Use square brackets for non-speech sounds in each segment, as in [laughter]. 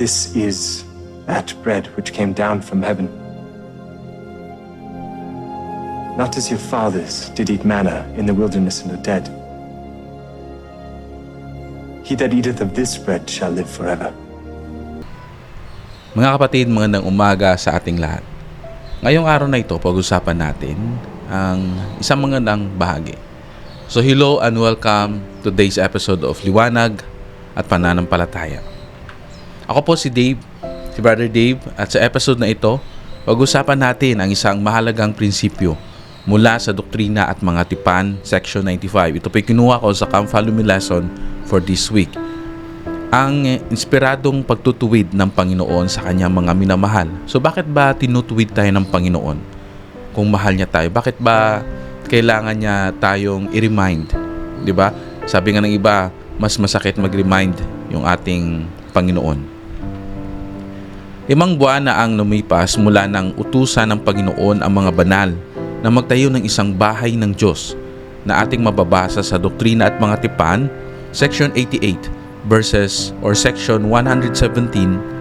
This is that bread which came down from heaven. Not as your fathers did eat manna in the wilderness and are dead. He that eateth of this bread shall live forever. Mga kapatid, magandang umaga sa ating lahat. Ngayong araw na ito, pag-usapan natin ang isang magandang bahagi. So hello and welcome to today's episode of Liwanag at Pananampalataya. Ako po si Dave, si Brother Dave, at sa episode na ito, pag-usapan natin ang isang mahalagang prinsipyo mula sa Doktrina at Mga Tipan, Section 95. Ito po'y kinuha ko sa Camp Follow Me Lesson for this week ang inspiradong pagtutuwid ng Panginoon sa kanyang mga minamahal. So bakit ba tinutuwid tayo ng Panginoon? Kung mahal niya tayo, bakit ba kailangan niya tayong i-remind? 'Di ba? Sabi nga ng iba, mas masakit mag-remind yung ating Panginoon. Limang buwan na ang lumipas mula ng utusan ng Panginoon ang mga banal na magtayo ng isang bahay ng Diyos na ating mababasa sa Doktrina at Mga Tipan, Section 88, verses or section 117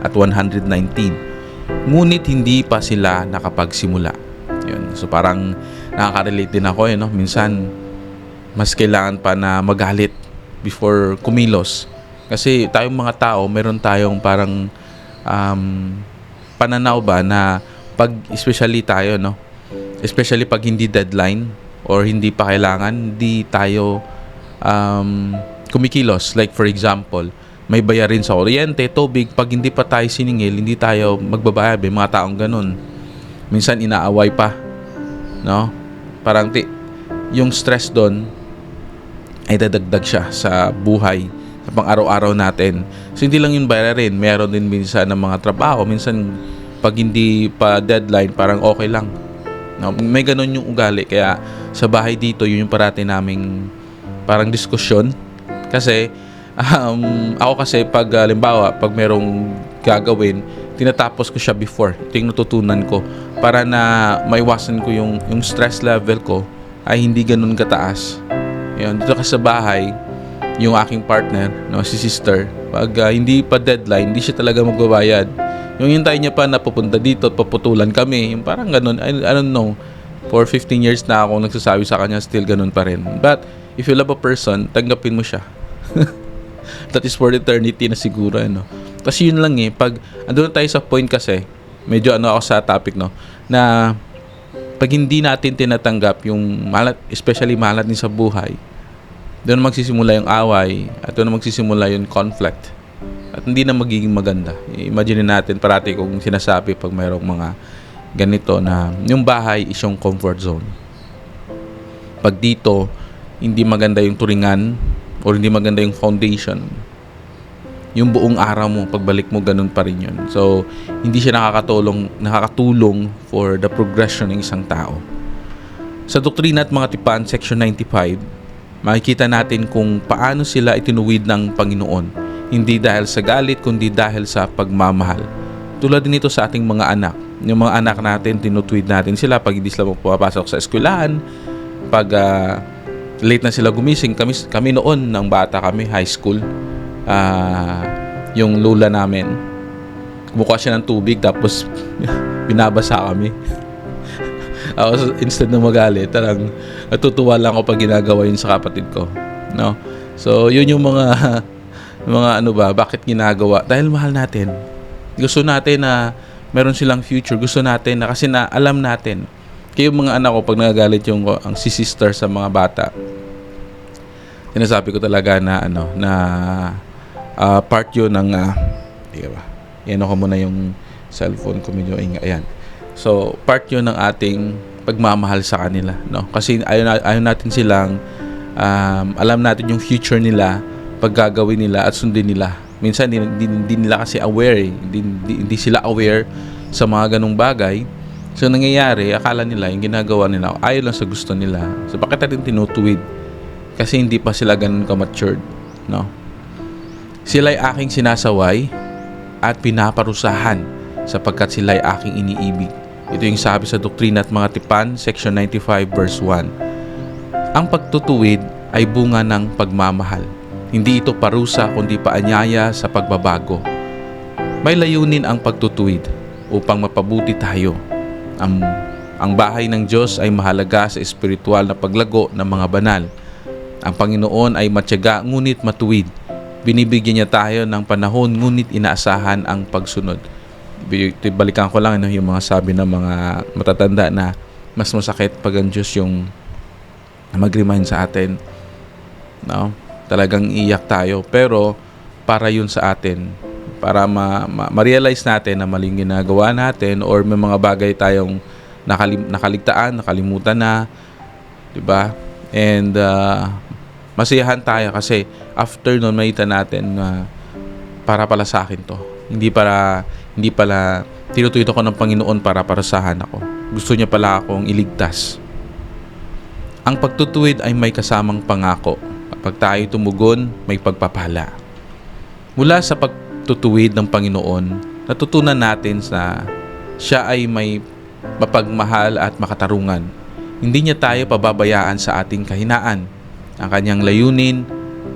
at 119. Ngunit hindi pa sila nakapagsimula. Yun. So parang nakaka-relate din ako eh, no? Minsan mas kailangan pa na magalit before kumilos. Kasi tayong mga tao, meron tayong parang um, pananaw ba na pag especially tayo, no? Especially pag hindi deadline or hindi pa kailangan, hindi tayo um, kumikilos. Like for example, may bayarin sa kuryente, tubig, pag hindi pa tayo siningil, hindi tayo magbabayad. May mga taong ganun. Minsan inaaway pa. No? Parang ti, yung stress doon ay dadagdag siya sa buhay, sa pang-araw-araw natin. So hindi lang yung bayarin, meron din minsan ng mga trabaho. Minsan pag hindi pa deadline, parang okay lang. No? May ganun yung ugali. Kaya sa bahay dito, yun yung parati naming parang diskusyon kasi um, ako kasi pag uh, limbawa, pag merong gagawin, tinatapos ko siya before. Ito yung natutunan ko para na maiwasan ko yung, yung stress level ko ay hindi ganun kataas. Yun, dito ka sa bahay, yung aking partner, no, si sister, pag uh, hindi pa deadline, hindi siya talaga magbabayad. Yung hintay niya pa na pupunta dito at paputulan kami, yung parang ganun, I, I don't know, for 15 years na ako nagsasabi sa kanya, still ganun pa rin. But, if you love a person, tanggapin mo siya. [laughs] That is for eternity na siguro, ano. Kasi yun lang eh, pag andun tayo sa point kasi, medyo ano ako sa topic, no, na pag hindi natin tinatanggap yung malat, especially malat din sa buhay, doon magsisimula yung away at doon magsisimula yung conflict. At hindi na magiging maganda. Imagine natin parati kung sinasabi pag mayroong mga ganito na yung bahay is yung comfort zone. Pag dito, hindi maganda yung turingan or hindi maganda yung foundation, yung buong araw mo, pagbalik mo, ganun pa rin yun. So, hindi siya nakakatulong, nakakatulong for the progression ng isang tao. Sa Doktrina at Mga Tipan, Section 95, makikita natin kung paano sila itinuwid ng Panginoon. Hindi dahil sa galit, kundi dahil sa pagmamahal. Tulad din ito sa ating mga anak. Yung mga anak natin, tinutuwid natin sila pag hindi sila pumapasok sa eskwelahan, pag uh, late na sila gumising. Kami, kami noon, ng bata kami, high school, uh, yung lula namin, kumukuha siya ng tubig tapos [laughs] binabasa kami. Ako, instead na magalit, tarang natutuwa lang ako pag ginagawa yun sa kapatid ko. No? So, yun yung mga [laughs] mga ano ba, bakit ginagawa? Dahil mahal natin. Gusto natin na meron silang future. Gusto natin na kasi na alam natin yung mga anak ko, pag nagagalit yung ang si sister sa mga bata, sinasabi ko talaga na ano, na uh, part yun ng, uh, di ba? Yan ako muna yung cellphone ko medyo inga. Ayan. So, part yun ng ating pagmamahal sa kanila, no? Kasi ayaw, ayaw natin silang um, alam natin yung future nila pag gagawin nila at sundin nila. Minsan hindi, hindi, nila kasi aware, eh. hindi, hindi, hindi sila aware sa mga ganong bagay So, nangyayari, akala nila, yung ginagawa nila, ayaw lang sa gusto nila. So, bakit natin tinutuwid? Kasi hindi pa sila ganun ka-matured. No? Sila'y aking sinasaway at pinaparusahan sapagkat sila'y aking iniibig. Ito yung sabi sa Doktrina at Mga Tipan, section 95, verse 1. Ang pagtutuwid ay bunga ng pagmamahal. Hindi ito parusa kundi paanyaya sa pagbabago. May layunin ang pagtutuwid upang mapabuti tayo. Ang, ang bahay ng Diyos ay mahalaga sa espiritual na paglago ng mga banal. Ang Panginoon ay matyaga ngunit matuwid. Binibigyan niya tayo ng panahon ngunit inaasahan ang pagsunod. Balikan ko lang ano, yung mga sabi ng mga matatanda na mas masakit pag ang Diyos yung mag-remind sa atin. No? Talagang iyak tayo. Pero para yun sa atin, para ma- ma- ma-realize natin na maling ginagawa natin or may mga bagay tayong nakalim- nakaligtaan, nakalimutan na, 'di ba? And uh, masiyahan tayo kasi after nun makita natin na para pala sa akin 'to. Hindi para hindi pala tinutuyo ko ng Panginoon para parasahan ako. Gusto niya pala akong iligtas. Ang pagtutuwid ay may kasamang pangako. Kapag tayo tumugon, may pagpapala. Mula sa pagtutuwid ng Panginoon, natutunan natin na siya ay may mapagmahal at makatarungan. Hindi niya tayo pababayaan sa ating kahinaan. Ang kanyang layunin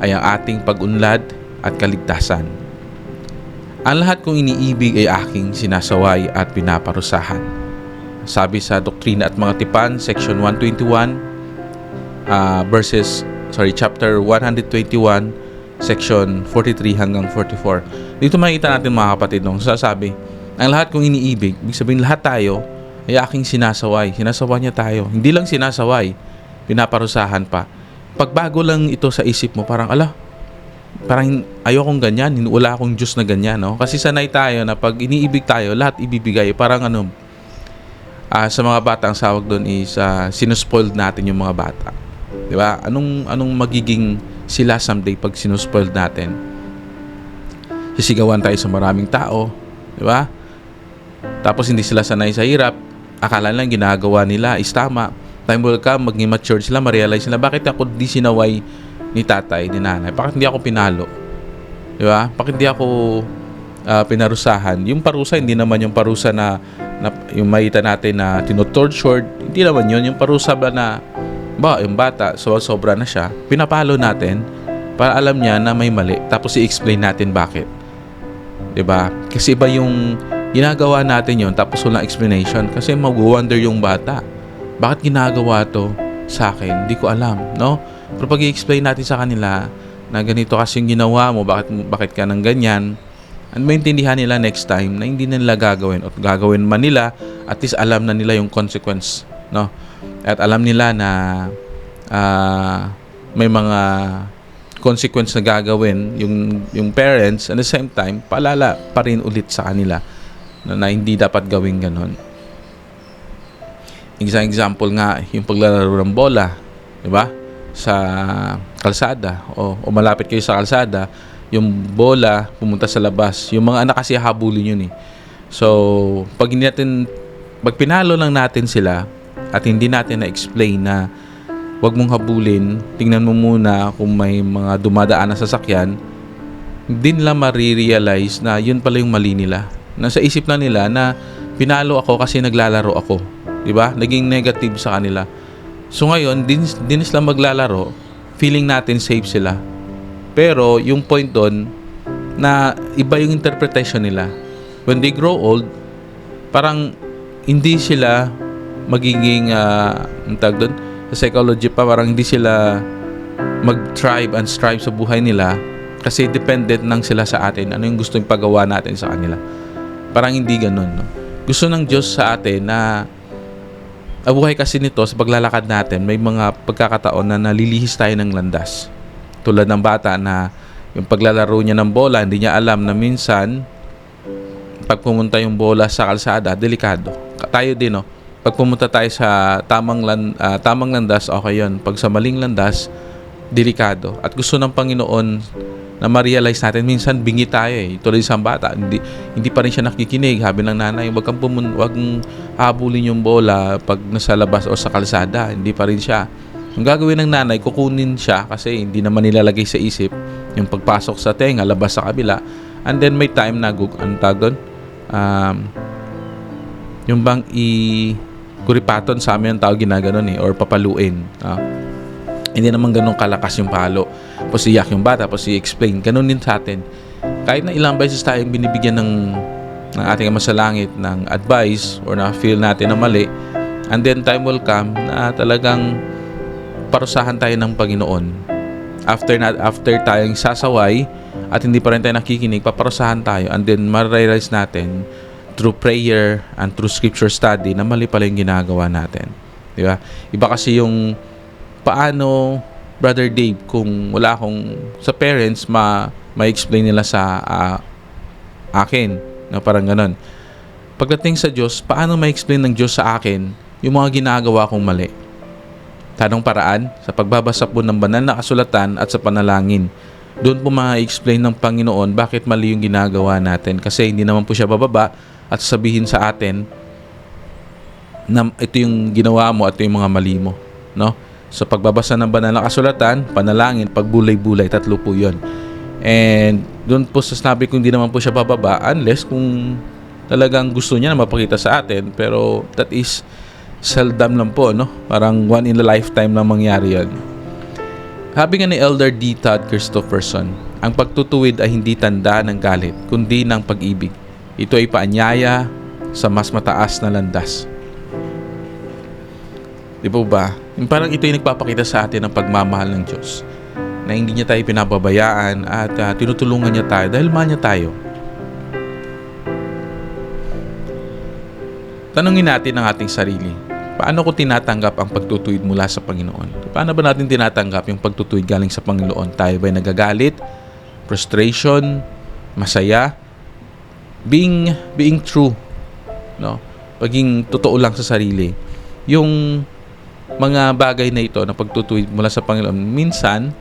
ay ang ating pag-unlad at kaligtasan. Ang lahat kong iniibig ay aking sinasaway at pinaparusahan. Sabi sa Doktrina at Mga Tipan, section 121, uh, verses, sorry, chapter 121, section 43 hanggang 44. Dito makikita natin mga kapatid nung sasabi, ang lahat kong iniibig, ibig sabihin lahat tayo ay aking sinasaway. Sinasaway niya tayo. Hindi lang sinasaway, pinaparusahan pa. Pagbago lang ito sa isip mo, parang ala, parang ayokong ganyan, wala akong Diyos na ganyan, no? Kasi sanay tayo na pag iniibig tayo, lahat ibibigay. Parang ano, ah, sa mga bata, ang sawag doon is uh, sinuspoiled natin yung mga bata. Di ba? Anong, anong magiging sila someday pag sinuspoiled natin? Sisigawan tayo sa maraming tao. Di ba? Tapos hindi sila sanay sa hirap. Akala lang ginagawa nila is tama. Time will come, maging mature sila, ma-realize nila, bakit ako di sinaway ni tatay, ni nanay? Bakit hindi ako pinalo? Di ba? Bakit hindi ako ah, pinarusahan? Yung parusa, hindi naman yung parusa na, na yung makita natin na tinotortured. Hindi naman yun. Yung parusa ba na, ba, yung bata, so sobra na siya, pinapalo natin para alam niya na may mali. Tapos i-explain natin bakit. 'di ba? Kasi iba yung ginagawa natin yon tapos walang explanation kasi mag-wonder yung bata. Bakit ginagawa to sa akin? Hindi ko alam, no? Pero pag i-explain natin sa kanila na ganito kasi yung ginawa mo, bakit bakit ka nang ganyan, at maintindihan nila next time na hindi nila gagawin at gagawin man nila, at least alam na nila yung consequence, no? At alam nila na ah, may mga consequence na gagawin yung yung parents at the same time paalala pa rin ulit sa kanila na, na hindi dapat gawin ganon. Isang example nga yung paglalaro ng bola, di ba? Sa kalsada o, o malapit kayo sa kalsada, yung bola pumunta sa labas. Yung mga anak kasi habulin yun eh. So, pag hindi natin pag pinalo lang natin sila at hindi natin na-explain na wag mong habulin, tingnan mo muna kung may mga dumadaan na sasakyan, hindi nila marirealize na yun pala yung mali nila. Nasa isip na nila na pinalo ako kasi naglalaro ako. 'Di ba? Naging negative sa kanila. So ngayon, din, din sila maglalaro, feeling natin safe sila. Pero yung point doon na iba yung interpretation nila. When they grow old, parang hindi sila magiging uh, ang tawag doon, sa psychology pa parang hindi sila mag-thrive and strive sa buhay nila kasi dependent nang sila sa atin. Ano yung gusto yung pagawa natin sa kanila. Parang hindi ganun. No? Gusto ng Diyos sa atin na ang buhay kasi nito sa paglalakad natin, may mga pagkakataon na nalilihis tayo ng landas. Tulad ng bata na yung paglalaro niya ng bola, hindi niya alam na minsan pag pumunta yung bola sa kalsada, delikado. Ka- Tayo din, no? Pag pumunta tayo sa tamang, lan, ah, tamang landas, okay yun. Pag sa maling landas, delikado. At gusto ng Panginoon na ma-realize natin, minsan bingi tayo eh. Tulad sa bata, hindi, hindi pa rin siya nakikinig. Habi ng nanay, wag kang pumun, wag habulin yung bola pag nasa labas o sa kalsada. Hindi pa rin siya. Yung gagawin ng nanay, kukunin siya kasi hindi naman nilalagay sa isip yung pagpasok sa tenga, labas sa kabila. And then may time na, ano tawag? Um, yung bang i kuripaton sa amin ang tawag ginaganon eh or papaluin ah. Hindi naman ganun kalakas yung palo. Tapos iyak yung bata tapos i-explain. Ganun din sa atin. Kahit na ilang beses tayong binibigyan ng ng ating ama sa langit ng advice or na feel natin na mali and then time will come na talagang parusahan tayo ng Panginoon. After na after tayong sasaway at hindi pa rin tayo nakikinig paparusahan tayo and then ma-realize natin through prayer and through scripture study na mali pala yung ginagawa natin. Di ba? Iba kasi yung paano brother Dave kung wala akong sa parents ma ma-explain nila sa ah, akin na parang ganun. Pagdating sa Diyos, paano ma-explain ng Diyos sa akin yung mga ginagawa kong mali? Tanong paraan, sa pagbabasa po ng banal na kasulatan at sa panalangin. Doon po ma-explain ng Panginoon bakit mali yung ginagawa natin. Kasi hindi naman po siya bababa at sabihin sa atin na ito yung ginawa mo at ito yung mga mali mo. No? Sa pagbabasa ng banal na kasulatan, panalangin, pagbulay-bulay, tatlo po yun. And doon po sa sinabi ko hindi naman po siya bababa unless kung talagang gusto niya na mapakita sa atin. Pero that is seldom lang po, no? Parang one in a lifetime lang mangyari yan. Sabi nga ni Elder D. Todd Christopherson, ang pagtutuwid ay hindi tanda ng galit, kundi ng pag-ibig. Ito ay paanyaya sa mas mataas na landas. Di po ba? Parang ito yung nagpapakita sa atin ng pagmamahal ng Diyos na hindi niya tayo pinababayaan at ah, tinutulungan niya tayo dahil mahal niya tayo. Tanungin natin ang ating sarili. Paano ko tinatanggap ang pagtutuwid mula sa Panginoon? Paano ba natin tinatanggap yung pagtutuwid galing sa Panginoon? Tayo ba'y nagagalit? Frustration? Masaya? Being, being true. No? Paging totoo lang sa sarili. Yung mga bagay na ito na pagtutuwid mula sa Panginoon, minsan,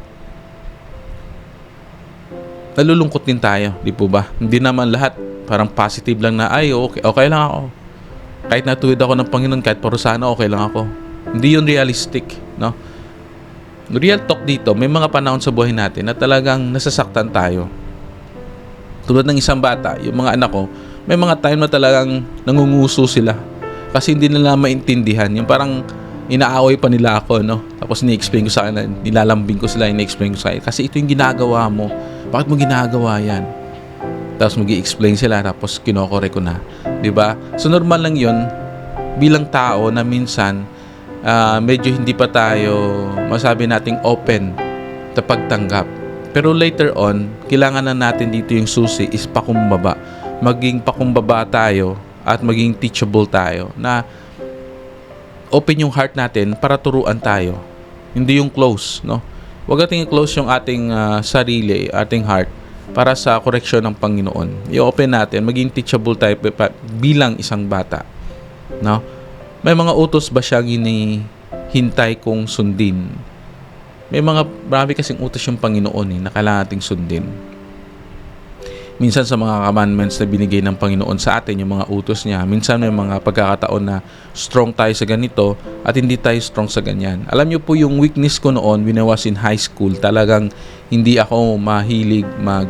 nalulungkot din tayo, di po ba? Hindi naman lahat parang positive lang na, ay, okay, okay lang ako. Kahit natuwid ako ng Panginoon, kahit parusahan okay lang ako. Hindi yun realistic, no? Real talk dito, may mga panahon sa buhay natin na talagang nasasaktan tayo. Tulad ng isang bata, yung mga anak ko, may mga time na talagang nangunguso sila. Kasi hindi nila maintindihan. Yung parang inaaway pa nila ako, no? Tapos ni-explain ko sa kanila, nilalambing ko sila, ni-explain ko sa kanila. Kasi ito yung ginagawa mo. Bakit mo ginagawa yan? Tapos mag explain sila, tapos kinokore ko na. ba? So normal lang yun bilang tao na minsan ah, medyo hindi pa tayo masabi nating open sa pagtanggap. Pero later on, kailangan na natin dito yung susi is pakumbaba. Maging pakumbaba tayo at maging teachable tayo na open yung heart natin para turuan tayo. Hindi yung close, no? Huwag nating close yung ating ah, sarili, ating heart para sa koreksyon ng Panginoon. I-open natin, maging teachable tayo bilang isang bata. No? May mga utos ba siyang hinihintay kong sundin? May mga, marami kasing utos yung Panginoon eh, na kailangan nating sundin. Minsan sa mga commandments na binigay ng Panginoon sa atin, yung mga utos niya, minsan may mga pagkakataon na strong tayo sa ganito at hindi tayo strong sa ganyan. Alam niyo po yung weakness ko noon when I was in high school, talagang hindi ako mahilig mag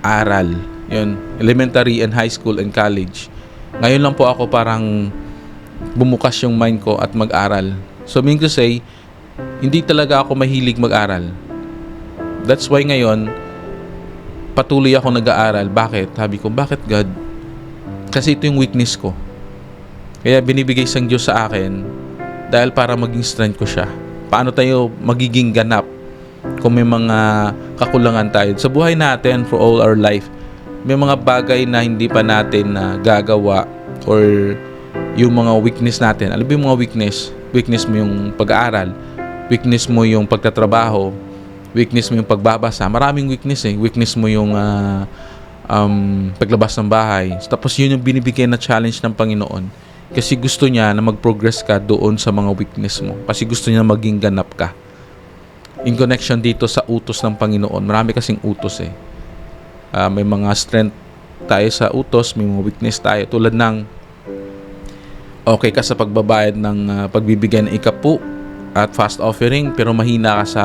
aral. Yun, elementary and high school and college. Ngayon lang po ako parang bumukas yung mind ko at mag-aral. So mean to say, hindi talaga ako mahilig mag-aral. That's why ngayon, patuloy ako nag-aaral. Bakit? Sabi ko, bakit God? Kasi ito yung weakness ko. Kaya binibigay sang Diyos sa akin dahil para maging strength ko siya. Paano tayo magiging ganap kung may mga kakulangan tayo. Sa buhay natin for all our life, may mga bagay na hindi pa natin na gagawa or yung mga weakness natin. Alam mo yung mga weakness? Weakness mo yung pag-aaral. Weakness mo yung pagtatrabaho. Weakness mo yung pagbabasa. Maraming weakness eh. Weakness mo yung ah, um, paglabas ng bahay. Tapos yun yung binibigay na challenge ng Panginoon. Kasi gusto niya na mag-progress ka doon sa mga weakness mo. Kasi gusto niya maging ganap ka. In connection dito sa utos ng Panginoon. Marami kasing utos eh. Ah, may mga strength tayo sa utos, may mga weakness tayo. Tulad ng okay ka sa pagbabayad ng ah, pagbibigay ng ikapu at fast offering pero mahina ka sa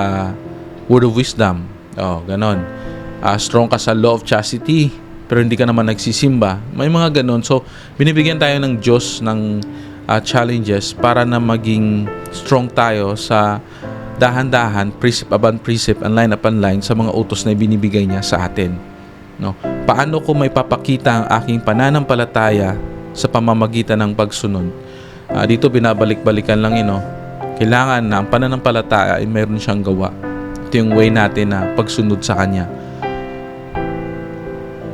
word of wisdom. Oh, ganon. Ah, strong ka sa law of chastity pero hindi ka naman nagsisimba. May mga ganon. So, binibigyan tayo ng Diyos ng ah, challenges para na maging strong tayo sa dahan-dahan, precept upon precept, and line upon line sa mga utos na binibigay niya sa atin. No? Paano ko may papakita ang aking pananampalataya sa pamamagitan ng pagsunod? Ah, dito binabalik-balikan lang ino. Kailangan na ang pananampalataya ay mayroon siyang gawa. Ito yung way natin na pagsunod sa Kanya.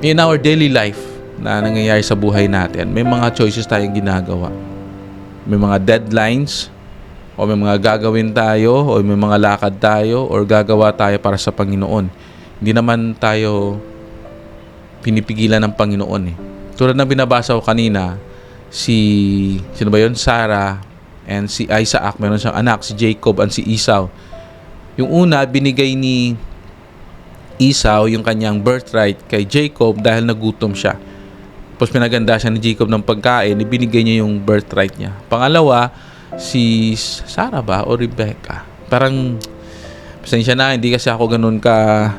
In our daily life na nangyayari sa buhay natin, may mga choices tayong ginagawa. May mga deadlines, o may mga gagawin tayo, o may mga lakad tayo, or gagawa tayo para sa Panginoon. Hindi naman tayo pinipigilan ng Panginoon eh. Tulad ng binabasa ko kanina, si, sino ba yun? Sarah and si Isaac, meron siyang anak, si Jacob and si Esau. Yung una, binigay ni Esau yung kanyang birthright kay Jacob dahil nagutom siya. Tapos pinaganda siya ni Jacob ng pagkain, ibinigay niya yung birthright niya. Pangalawa, si Sarah ba o Rebecca? Parang, pasensya na, hindi kasi ako ganun ka,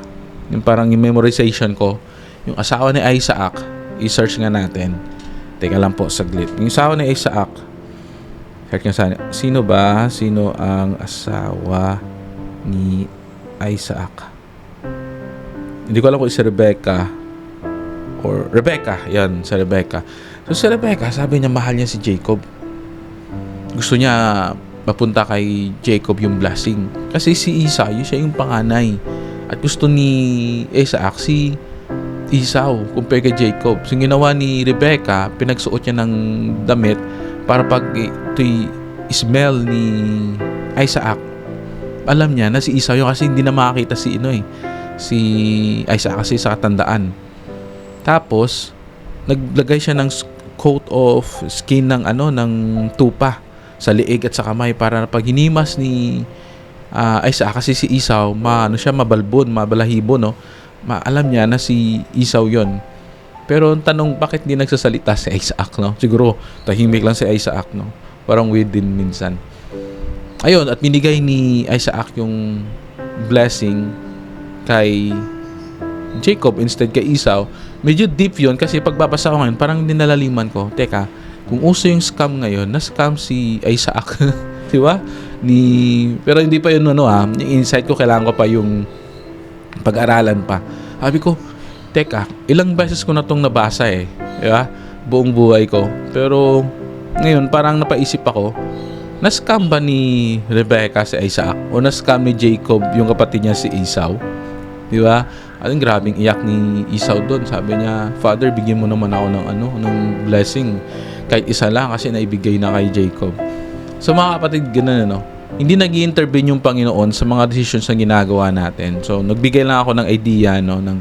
yung parang yung memorization ko. Yung asawa ni Isaac, i-search nga natin. Teka lang po, saglit. Yung asawa ni Isaac, search nga sana. Sino ba? Sino ang asawa ni Isaac? Hindi ko alam kung si Rebecca or Rebecca. Yan, si Rebecca. So si Rebecca, sabi niya mahal niya si Jacob. Gusto niya mapunta kay Jacob yung blessing. Kasi si Isa, yun siya yung panganay. At gusto ni Isaac si Esau compare kay Jacob. So ginawa ni Rebecca, pinagsuot niya ng damit para pag ito'y smell ni Isaac, alam niya na si Esau yung kasi hindi na makakita si Ino eh. Si Isaac kasi sa katandaan. Tapos, naglagay siya ng coat of skin ng ano ng tupa sa liig at sa kamay para pag hinimas ni ah, Isaac kasi si Esau, ma, ano siya, mabalbon, mabalahibo, no? Ma, alam niya na si Esau yon. Pero ang tanong, bakit hindi nagsasalita si Isaac, no? Siguro, tahimik lang si Isaac, no? Parang weird din minsan. Ayun, at binigay ni Isaac yung blessing kay Jacob instead kay Esau. Medyo deep yon kasi pagbabasa ko ngayon, parang ninalaliman ko. Teka, kung uso yung scam ngayon, na-scam si Isaac. [laughs] Di ba? Ni, pero hindi pa yun ano ah. Yung insight ko, kailangan ko pa yung pag-aralan pa. Sabi ko, teka, ilang beses ko na tong nabasa eh. Di ba? Buong buhay ko. Pero, ngayon, parang napaisip ako, na-scam ba ni Rebecca si Isaac? O na-scam ni Jacob yung kapatid niya si Esau? Di ba? Ang grabing iyak ni Esau doon. Sabi niya, Father, bigyan mo naman ako ng ano, ng blessing. Kahit isa lang kasi naibigay na kay Jacob. So mga kapatid, ganun ano. Hindi nag intervene yung Panginoon sa mga decisions na ginagawa natin. So nagbigay lang ako ng idea no, ng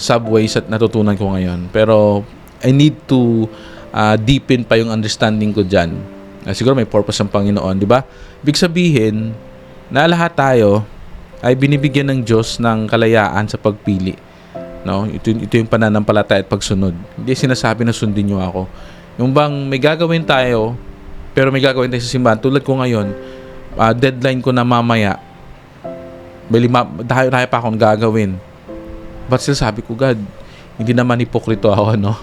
subways at natutunan ko ngayon. Pero I need to uh, deepen pa yung understanding ko dyan. Uh, siguro may purpose ang Panginoon, di ba? Ibig sabihin, na lahat tayo ay binibigyan ng Diyos ng kalayaan sa pagpili. No? Ito, ito yung pananampalataya at pagsunod. Hindi sinasabi na sundin nyo ako. Yung bang may gagawin tayo, pero may gagawin tayo sa simbahan. Tulad ko ngayon, ah, deadline ko na mamaya. May lima, dahil dahil pa akong gagawin. But still sabi ko, God, hindi naman hipokrito ako, no?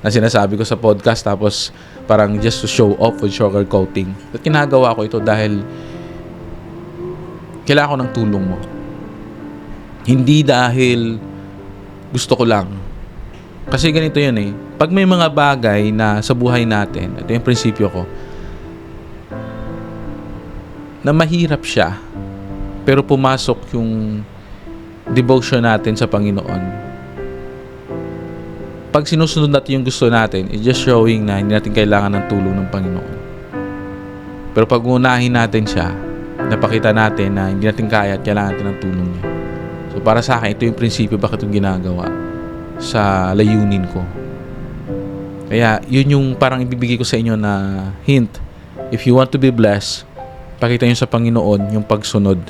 Na sinasabi ko sa podcast, tapos parang just to show off with sugar coating. At ginagawa ko ito dahil kailangan ko ng tulong mo. Hindi dahil gusto ko lang. Kasi ganito yun eh. Pag may mga bagay na sa buhay natin, ito yung prinsipyo ko, na mahirap siya, pero pumasok yung devotion natin sa Panginoon. Pag sinusunod natin yung gusto natin, it's just showing na hindi natin kailangan ng tulong ng Panginoon. Pero pag unahin natin siya, napakita natin na hindi natin kaya at kailangan natin ng tulong niya. So para sa akin, ito yung prinsipyo bakit itong ginagawa sa layunin ko. Kaya yun yung parang ibibigay ko sa inyo na hint. If you want to be blessed, pakita nyo sa Panginoon yung pagsunod,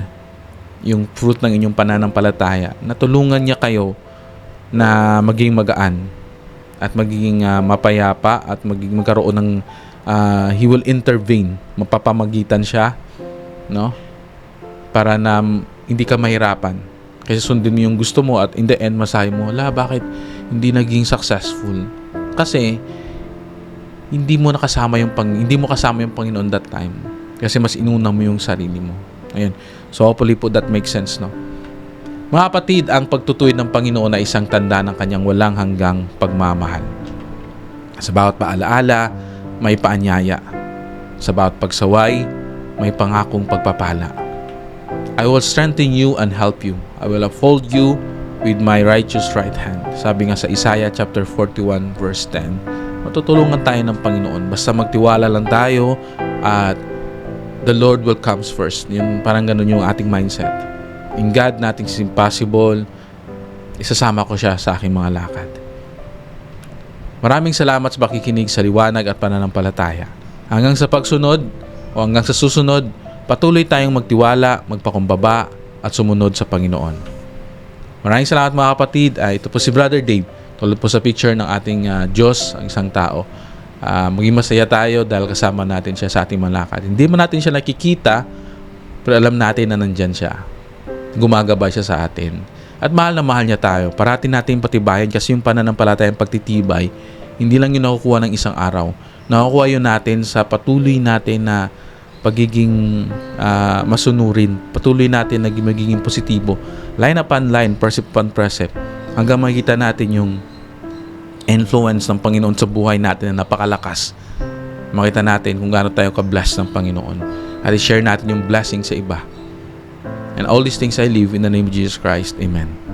yung fruit ng inyong pananampalataya, na tulungan niya kayo na maging magaan at magiging ah, mapayapa at magiging magkaroon ng ah, he will intervene. Mapapamagitan siya no? Para na hindi ka mahirapan. Kasi sundin mo yung gusto mo at in the end masahe mo la bakit hindi naging successful? Kasi hindi mo nakasama yung pang hindi mo kasama yung Panginoon that time. Kasi mas inuna mo yung sarili mo. Ayun. So hopefully po that makes sense, no? Mga ang pagtutuwid ng Panginoon ay isang tanda ng kanyang walang hanggang pagmamahal. Sa bawat paalaala, may paanyaya. Sa bawat pagsaway, may pangakong pagpapala. I will strengthen you and help you. I will uphold you with my righteous right hand. Sabi nga sa Isaiah chapter 41 verse 10, matutulungan tayo ng Panginoon. Basta magtiwala lang tayo at the Lord will comes first. Yung parang ganun yung ating mindset. In God, nothing is impossible. Isasama ko siya sa aking mga lakad. Maraming salamat sa pakikinig sa liwanag at pananampalataya. Hanggang sa pagsunod o hanggang sa susunod, patuloy tayong magtiwala, magpakumbaba at sumunod sa Panginoon. Maraming salamat mga kapatid. Ah, ito po si Brother Dave. Tulad po sa picture ng ating ah, Diyos, ang isang tao. Ah, maging masaya tayo dahil kasama natin siya sa ating malakad. Hindi man natin siya nakikita, pero alam natin na nandyan siya. Gumagabay siya sa atin. At mahal na mahal niya tayo. Parati natin patibayan kasi yung pananampalatayang pagtitibay, hindi lang yun nakukuha ng isang araw. Nakukuha yun natin sa patuloy natin na pagiging ah, masunurin. Patuloy natin na magiging positibo. Line upon line, precept upon precept. Hanggang makikita natin yung influence ng Panginoon sa buhay natin na napakalakas. Makita natin kung gaano tayo ka-bless ng Panginoon. At i-share natin yung blessing sa iba. And all these things I live in the name of Jesus Christ. Amen.